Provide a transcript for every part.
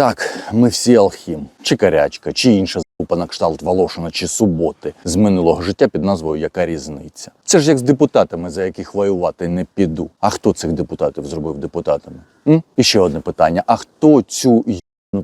Так, ми всі алхім, чи карячка, чи інша залупа на кшталт Волошина чи суботи з минулого життя під назвою Яка різниця? Це ж як з депутатами, за яких воювати не піду. А хто цих депутатів зробив депутатами? М? І ще одне питання: а хто цю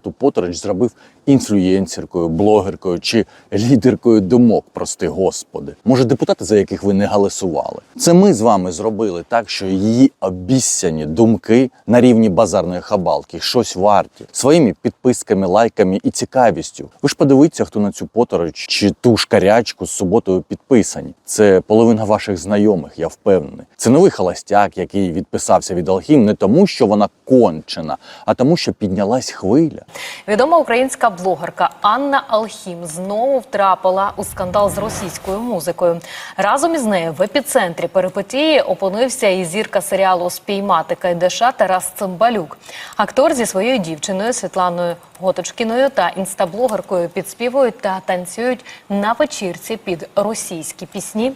ту потороч зробив інфлюєнсеркою, блогеркою чи лідеркою думок, прости господи. Може, депутати, за яких ви не галасували? Це ми з вами зробили так, що її обіссяні думки на рівні базарної хабалки щось варті своїми підписками, лайками і цікавістю. Ви ж подивіться, хто на цю потороч чи ту шкарячку з суботою підписані. Це половина ваших знайомих, я впевнений. Це новий холостяк, який відписався від Алхім не тому, що вона кончена, а тому, що піднялась хвиля. Відома українська блогерка Анна Алхім знову втрапила у скандал з російською музикою. Разом із нею в епіцентрі перипетії опинився і зірка серіалу Спіймати Кайдаша Тарас Цимбалюк. Актор зі своєю дівчиною Світланою Готочкіною та інстаблогеркою підспівують та танцюють на вечірці під російські пісні.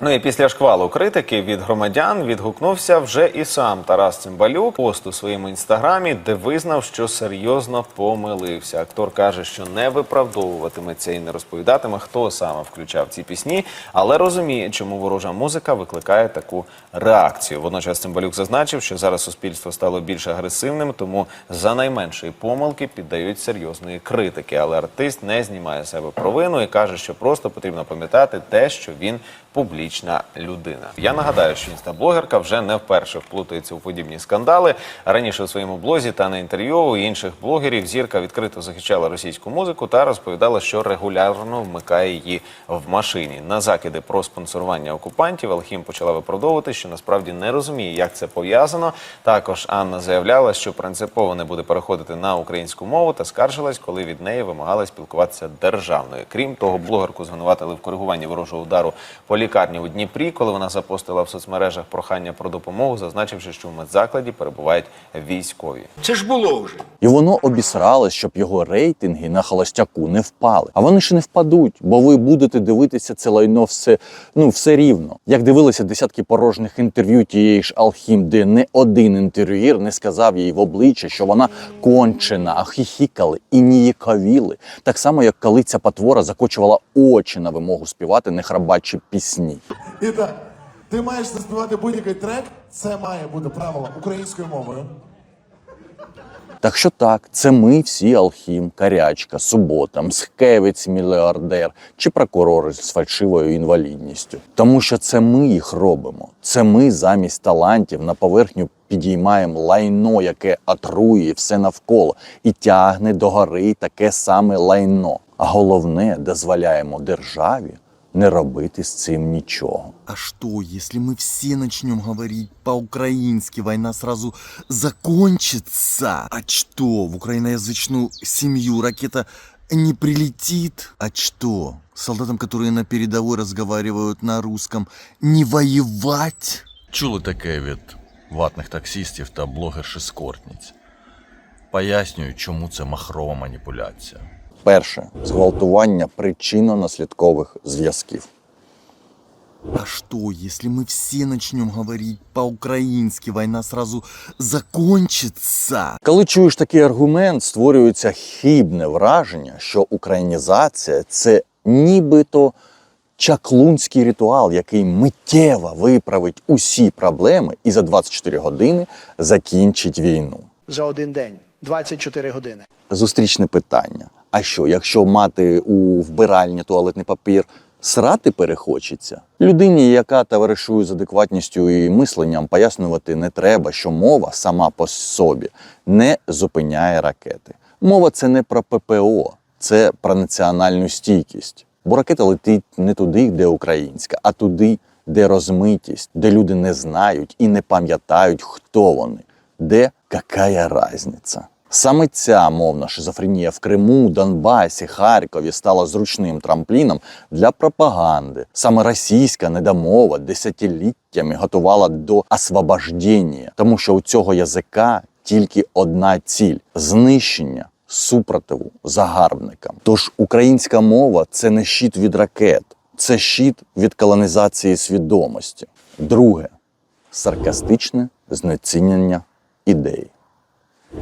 Ну і після шквалу критики від громадян відгукнувся вже і сам Тарас Цимбалюк пост у своєму інстаграмі, де визнав, що серйозно помилився. Актор каже, що не виправдовуватиметься і не розповідатиме, хто саме включав ці пісні, але розуміє, чому ворожа музика викликає таку реакцію. Водночас Цимбалюк зазначив, що зараз суспільство стало більш агресивним, тому за найменшої помилки піддають серйозної критики. Але артист не знімає себе провину і каже, що просто потрібно пам'ятати те, що він публічна людина. Я нагадаю, що інстаблогерка вже не вперше вплутується у подібні скандали. Раніше у своєму блозі та на інтерв'ю у інших блогерів зірка відкрито захищала російську музику та розповідала, що регулярно вмикає її в машині. На закиди про спонсорування окупантів Алхім почала виправдовувати, що насправді не розуміє, як це пов'язано. Також Анна заявляла, що принципово не буде переходити на українську мову та скаржилась, коли від неї вимагали спілкуватися державною. Крім того, блогерку звинуватили в коригуванні ворожого удару по лікарні у Дніпрі, коли вона запостила в соцмережах прохання про допомогу, зазначивши, що в медзакладі перебувають військові. Це ж було вже. І воно обісралось, щоб його рейтинги на холостяку не впали. А вони ще не впадуть, бо ви будете дивитися це лайно все, ну, все рівно. Як дивилися десятки порожніх інтерв'ю тієї ж Алхім, де не один інтерв'юєр не сказав їй в обличчя, що вона кончена, а хіхікали і ніяковіли. Так само, як коли ця потвора закочувала очі на вимогу співати нехрабачі пісні. І так, ти маєш заспівати будь-який трек, це має бути правило українською мовою. Так що так, це ми всі Алхім, Карячка, Субота, Мскевець, мільярдер чи прокурори з фальшивою інвалідністю. Тому що це ми їх робимо. Це ми замість талантів на поверхню підіймаємо лайно, яке отрує все навколо, і тягне до гори таке саме лайно. А головне, дозволяємо державі не робити з цим нічого. А что, если мы все начнем говорить по-украински, война сразу закончится? А что, в украиноязычную семью ракета не прилетит? А что, солдатам, которые на передовой разговаривают на русском, не воевать? Чули таке від ватних таксістів та блогерші-скортниць. Пояснюю, чому це махрова маніпуляція. Перше зґвалтування причинно-наслідкових зв'язків. А что, если мы все начнем говорить по-украински, война сразу закончится? Коли чуєш такий аргумент, створюється хибне враження, що українізація це нібито чаклунський ритуал, який миттєво виправить усі проблеми і за 24 години закінчить війну. За один день, 24 години. Зустрічне питання. А що, якщо мати у вбиральні туалетний папір, срати перехочеться? Людині, яка товаришує з адекватністю і мисленням, пояснювати не треба, що мова сама по собі не зупиняє ракети. Мова це не про ППО, це про національну стійкість. Бо ракета летить не туди, де українська, а туди, де розмитість, де люди не знають і не пам'ятають, хто вони, де какая разниця. Саме ця мовна шизофренія в Криму, Донбасі, Харкові стала зручним трампліном для пропаганди. Саме російська недомова десятиліттями готувала до освобождення, тому що у цього язика тільки одна ціль знищення супротиву загарбникам. Тож українська мова це не щит від ракет, це щит від колонізації свідомості. Друге саркастичне знецінення ідей.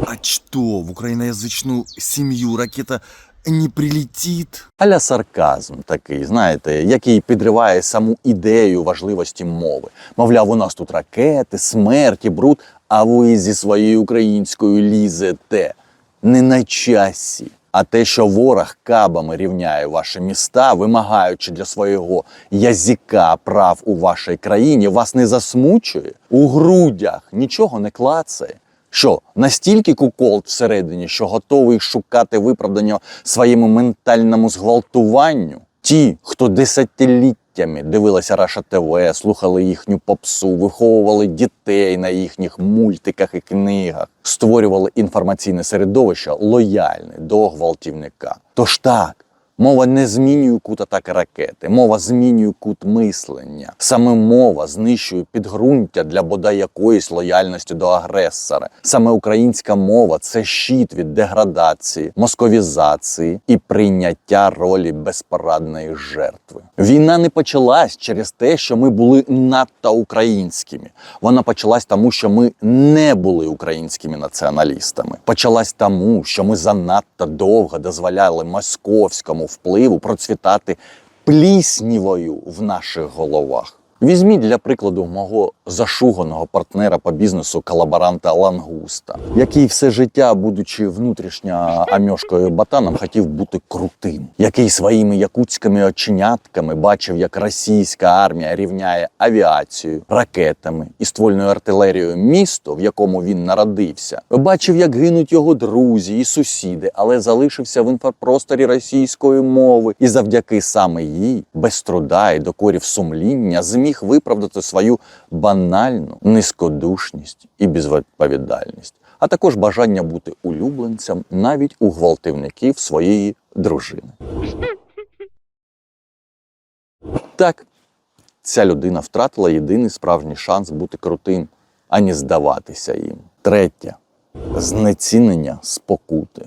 А что, в украиноязычную семью ракета не прилетит? Аля сарказм такий, знаєте, який підриває саму ідею важливості мови. Мовляв, у нас тут ракети, смерть і бруд, а ви зі своєю українською лізете не на часі. А те, що ворог кабами рівняє ваші міста, вимагаючи для свого язика прав у вашій країні, вас не засмучує у грудях, нічого не клацає. Що настільки кукол всередині, що готовий шукати виправдання своєму ментальному зґвалтуванню? Ті, хто десятиліттями дивилися Раша ТВ, слухали їхню попсу, виховували дітей на їхніх мультиках і книгах, створювали інформаційне середовище лояльне до гвалтівника. Тож так. Мова не змінює кут атаки ракети, мова змінює кут мислення. Саме мова знищує підґрунтя для бодай якоїсь лояльності до агресора. Саме українська мова це щит від деградації, московізації і прийняття ролі безпорадної жертви. Війна не почалась через те, що ми були надто українськими. Вона почалась тому, що ми не були українськими націоналістами. Почалась тому, що ми занадто довго дозволяли московському впливу процвітати пліснівою в наших головах. Візьміть для прикладу мого зашуганого партнера по бізнесу колаборанта Лангуста, який все життя, будучи внутрішньо амьошкою батаном, хотів бути крутим, який своїми якутськими оченятками бачив, як російська армія рівняє авіацією, ракетами і ствольною артилерією місто, в якому він народився, бачив, як гинуть його друзі і сусіди, але залишився в інфопросторі російської мови, і завдяки саме їй, без труда і докорів сумління, зміг виправдати свою банальну низькодушність і безвідповідальність, а також бажання бути улюбленцем навіть у гвалтівників своєї дружини. Так, ця людина втратила єдиний справжній шанс бути крутим, а не здаватися їм. Третє знецінення спокути.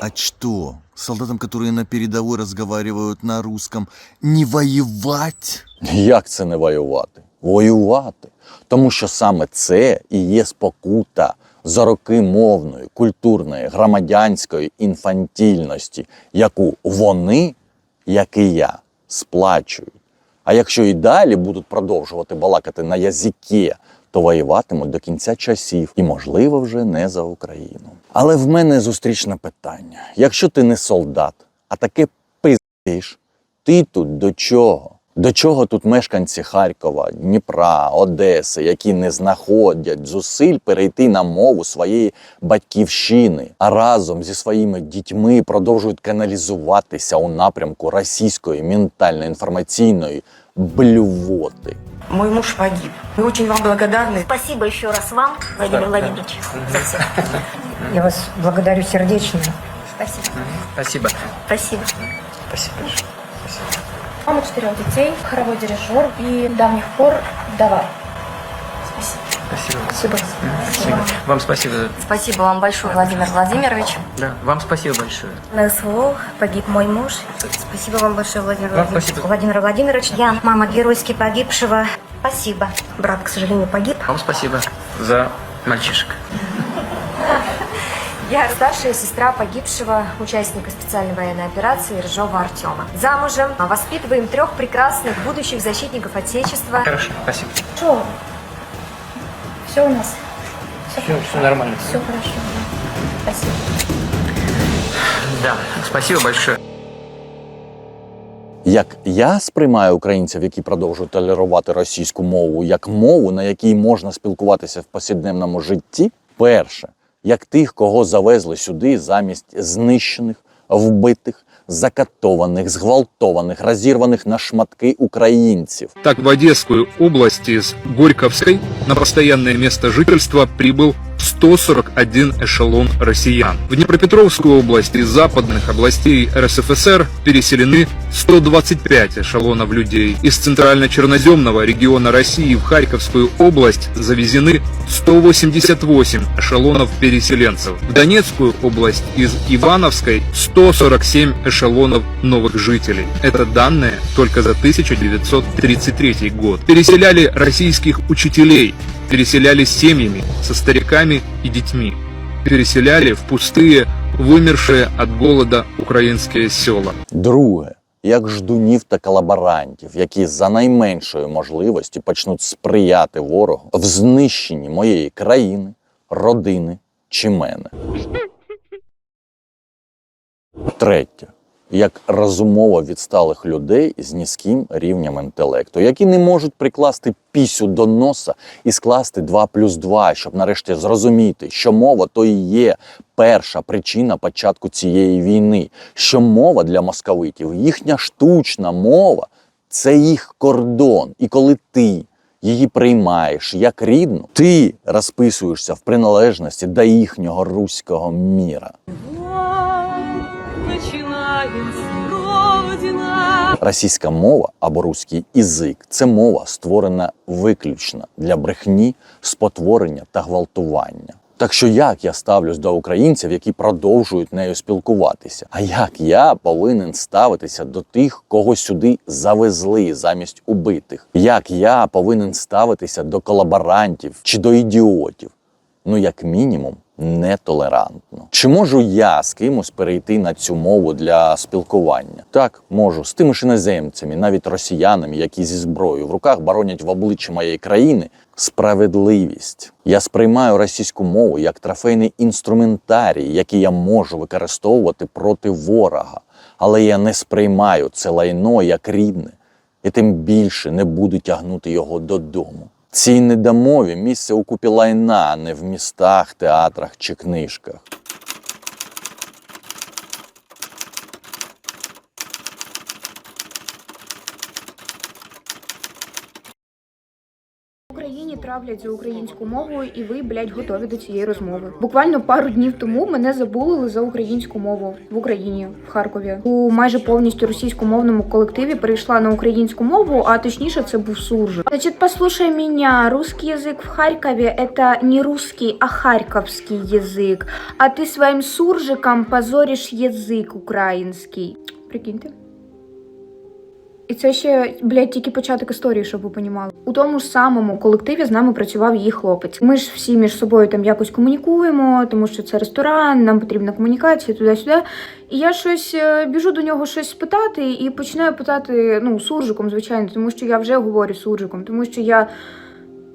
А что, солдатам, которые на передовой разговаривают на русском, не воевать? Як це не воювати? Воювати. Тому що саме це і є спокута за роки мовної, культурної, громадянської інфантільності, яку вони, як і я, сплачують. А якщо і далі будуть продовжувати балакати на язикі, то воюватимуть до кінця часів і, можливо, вже не за Україну. Але в мене зустрічне питання: якщо ти не солдат, а таке пиздиш, ти тут до чого? До чого тут мешканці Харкова, Дніпра, Одеси, які не знаходять зусиль перейти на мову своєї батьківщини, а разом зі своїми дітьми продовжують каналізуватися у напрямку російської ментально-інформаційної блювоти? Мой муж погиб. Мы очень вам благодарны. Спасибо еще раз вам, Владимир Владимирович, за все. Я вас благодарю сердечно. Спасибо. Спасибо. Спасибо. Спасибо. Мама четырех детей, хоровой дирижер и давних пор вдова. Спасибо. Спасибо. Спасибо. Вам спасибо. Спасибо вам большое, Владимир Владимирович. Да, вам спасибо большое. На СВО погиб мой муж. Спасибо вам большое, Владимир Вам Владимирович. спасибо. Владимир Владимирович, я мама геройски погибшего. Спасибо. Брат, к сожалению, погиб. Вам спасибо за мальчишек. Я старшая сестра погибшего участника специальной военной операции Рыжова Артема. Замужем, а воспитываем трех прекрасных будущих защитников Отечества. Хорошо, спасибо. Что? Все у нас? Все, все нормально. Все хорошо. Спасибо. Да, спасибо большое. Як я сприймаю українців, які продовжують толерувати російську мову, як мову, на якій можна спілкуватися в повсякденному житті, перше, як тих, кого завезли сюди замість знищених, вбитих, закатованих, зґвалтованих, розірваних на шматки українців. Так, в Одесскую області з Горьковської на постоянне місце жительства прибыл 141 эшелон россиян. В Днепропетровскую область из западных областей РСФСР переселены 125 эшелонов людей. Из центрально-черноземного региона России в Харьковскую область завезены 188 эшелонов переселенцев. В Донецкую область из Ивановской 147 эшелонов новых жителей. Это данные только за 1933 год. Переселяли российских учителей переселялись семьями со стариками и детьми. Переселяли в пустые, вымершие от голода украинские села. Друге, як ждунів та колаборантів, які за найменшої можливості почнуть сприяти ворогу в знищенні моєї країни, родини чи мене. Третє. Як розумово відсталих людей з низьким рівнем інтелекту, які не можуть прикласти пісю до носа і скласти 2 плюс 2, щоб нарешті зрозуміти, що мова то і є перша причина початку цієї війни, що мова для московитів, їхня штучна мова це їх кордон. І коли ти її приймаєш як рідну, ти розписуєшся в приналежності до їхнього руського міра. Російська мова або руський язик це мова, створена виключно для брехні, спотворення та гвалтування. Так що як я ставлюсь до українців, які продовжують нею спілкуватися? А як я повинен ставитися до тих, кого сюди завезли замість убитих? Як я повинен ставитися до колаборантів чи до ідіотів? Ну, як мінімум, нетолерантно. Чи можу я з кимось перейти на цю мову для спілкування? Так, можу з тими ж іноземцями, навіть росіянами, які зі зброєю в руках боронять в обличчі моєї країни справедливість. Я сприймаю російську мову як трофейний інструментарій, який я можу використовувати проти ворога. Але я не сприймаю це лайно як рідне, і тим більше не буду тягнути його додому. Цій недомові місце у купі лайна, а не в містах, театрах чи книжках. В Україні травлять за українську мову, і ви, блядь, готові до цієї розмови. Буквально пару днів тому мене забулили за українську мову в Україні, в Харкові. У майже повністю російськомовному колективі перейшла на українську мову, а точніше це був суржик. Значит, послушай меня, русский язык в Харькове это не русский, а харьковский язык. А ты своим суржиком позоришь язык український. Прикиньте. І це ще, блядь, тільки початок історії, щоб ви понімали. У тому ж самому колективі з нами працював її хлопець. Ми ж всі між собою там якось комунікуємо, тому що це ресторан, нам потрібна комунікація туди-сюди. І я щось е, біжу до нього щось спитати і починаю питати ну, суржиком, звичайно, тому що я вже говорю суржиком, тому що я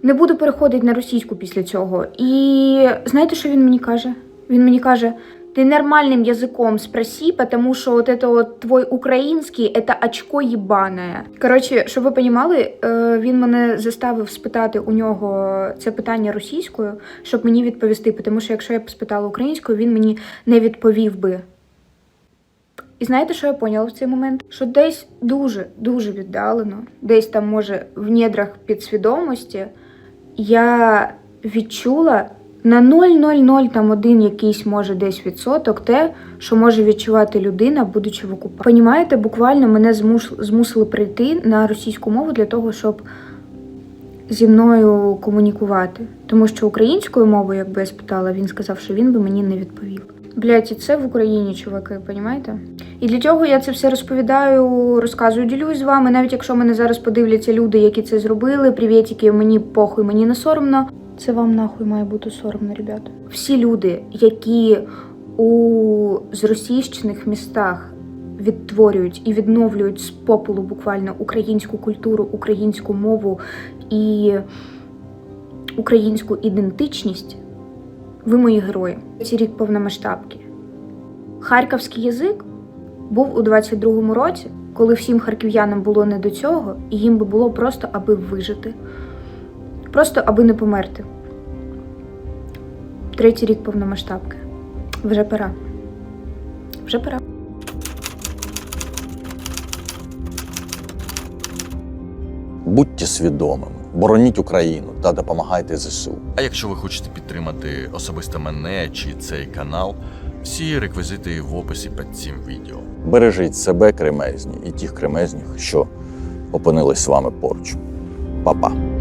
не буду переходити на російську після цього. І знаєте, що він мені каже? Він мені каже Ты нормальным языком спроси, потому что вот это вот твой український это очко єбане. Коротше, щоб ви понімали, е, він мене заставив спитати у нього це питання російською, щоб мені відповісти, тому що якщо я б спитала українською, він мені не відповів би. І знаєте, що я поняла в цей момент? Що десь дуже-дуже віддалено, десь там, може, в недрах підсвідомості, я відчула на 0,00 там один якийсь може десь відсоток те, що може відчувати людина, будучи в окупації. Понімаєте, буквально мене змусили прийти на російську мову для того, щоб зі мною комунікувати. Тому що українською мовою, якби я спитала, він сказав, що він би мені не відповів. Блять, і це в Україні, чуваки, понімаєте? І для чого я це все розповідаю, розказую, ділюсь з вами. Навіть якщо мене зараз подивляться люди, які це зробили, привітики, мені похуй, мені не соромно. Це вам нахуй має бути соромно, ребята. Всі люди, які у зросійщених містах відтворюють і відновлюють з попелу буквально українську культуру, українську мову і українську ідентичність, ви мої герої. Ці рік повномасштабки. Харківський язик був у 22-му році, коли всім харків'янам було не до цього, і їм би було просто аби вижити. Просто аби не померти. Третій рік повномасштабки. Вже пора. Вже пора. Будьте свідомими, бороніть Україну та допомагайте ЗСУ. А якщо ви хочете підтримати особисто мене чи цей канал, всі реквізити в описі під цим відео. Бережіть себе, кремезні, і тих кремезніх, що опинились з вами поруч. Па-па.